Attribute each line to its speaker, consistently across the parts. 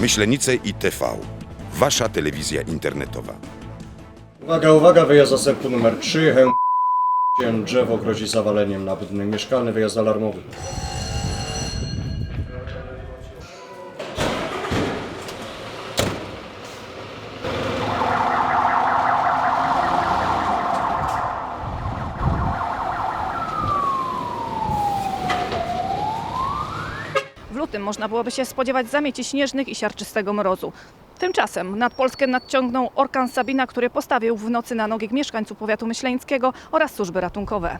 Speaker 1: Myślenice i TV. Wasza telewizja internetowa.
Speaker 2: Uwaga, uwaga, wyjazd zastępu numer 3, hełm się drzewo grozi zawaleniem na budynek mieszkalny, wyjazd alarmowy.
Speaker 3: Lutym można byłoby się spodziewać zamieci śnieżnych i siarczystego mrozu. Tymczasem nad Polskę nadciągnął orkan Sabina, który postawił w nocy na nogi mieszkańców powiatu myśleńskiego oraz służby ratunkowe.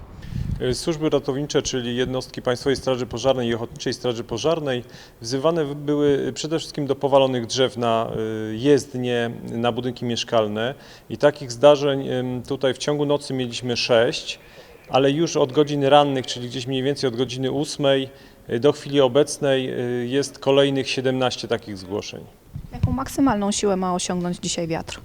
Speaker 4: Y, Służby ratownicze, czyli jednostki Państwowej Straży Pożarnej i Ochotniczej Straży Pożarnej, wzywane były przede wszystkim do powalonych drzew na y, jezdnie, na budynki mieszkalne i takich zdarzeń tutaj w ciągu nocy mieliśmy sześć, ale już od godziny rannych, czyli gdzieś mniej więcej od godziny ósmej y, do chwili obecnej y, jest kolejnych 17 takich zgłoszeń.
Speaker 3: Jaką maksymalną siłę ma osiągnąć dzisiaj wiatr?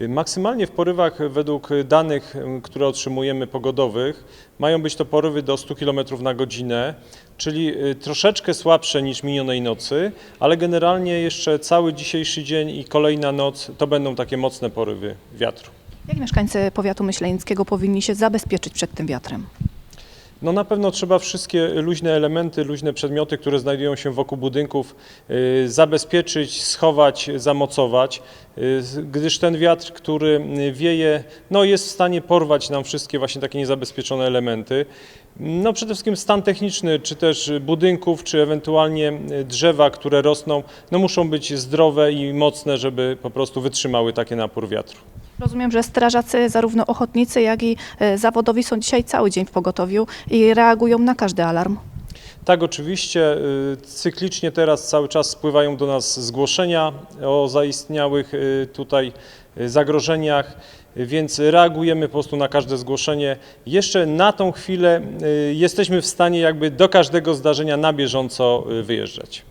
Speaker 4: Y, Maksymalnie w porywach według danych, które otrzymujemy pogodowych, mają być to porywy do 100 km na godzinę, czyli troszeczkę słabsze niż minionej nocy, ale generalnie jeszcze cały dzisiejszy dzień i kolejna noc to będą takie mocne porywy wiatru.
Speaker 3: Jak mieszkańcy powiatu myśleńskiego powinni się zabezpieczyć przed tym wiatrem?
Speaker 4: No na pewno trzeba wszystkie luźne elementy, luźne przedmioty, które znajdują się wokół budynków y, zabezpieczyć, schować, zamocować, y, gdyż ten wiatr, który y, wieje, no jest w stanie porwać nam wszystkie właśnie takie niezabezpieczone elementy. No przede wszystkim stan techniczny, czy też budynków, czy ewentualnie drzewa, które rosną, no muszą być zdrowe i mocne, żeby po prostu wytrzymały taki napór wiatru.
Speaker 3: Rozumiem, że strażacy, zarówno ochotnicy, jak i e, zawodowi są dzisiaj cały dzień w pogotowiu i reagują na każdy alarm.
Speaker 4: Tak, oczywiście. y, Cyklicznie teraz cały czas spływają do nas zgłoszenia o zaistniałych y, tutaj zagrożeniach, więc reagujemy po prostu na każde zgłoszenie. Jeszcze na tą chwilę jesteśmy w stanie jakby do każdego zdarzenia na bieżąco wyjeżdżać.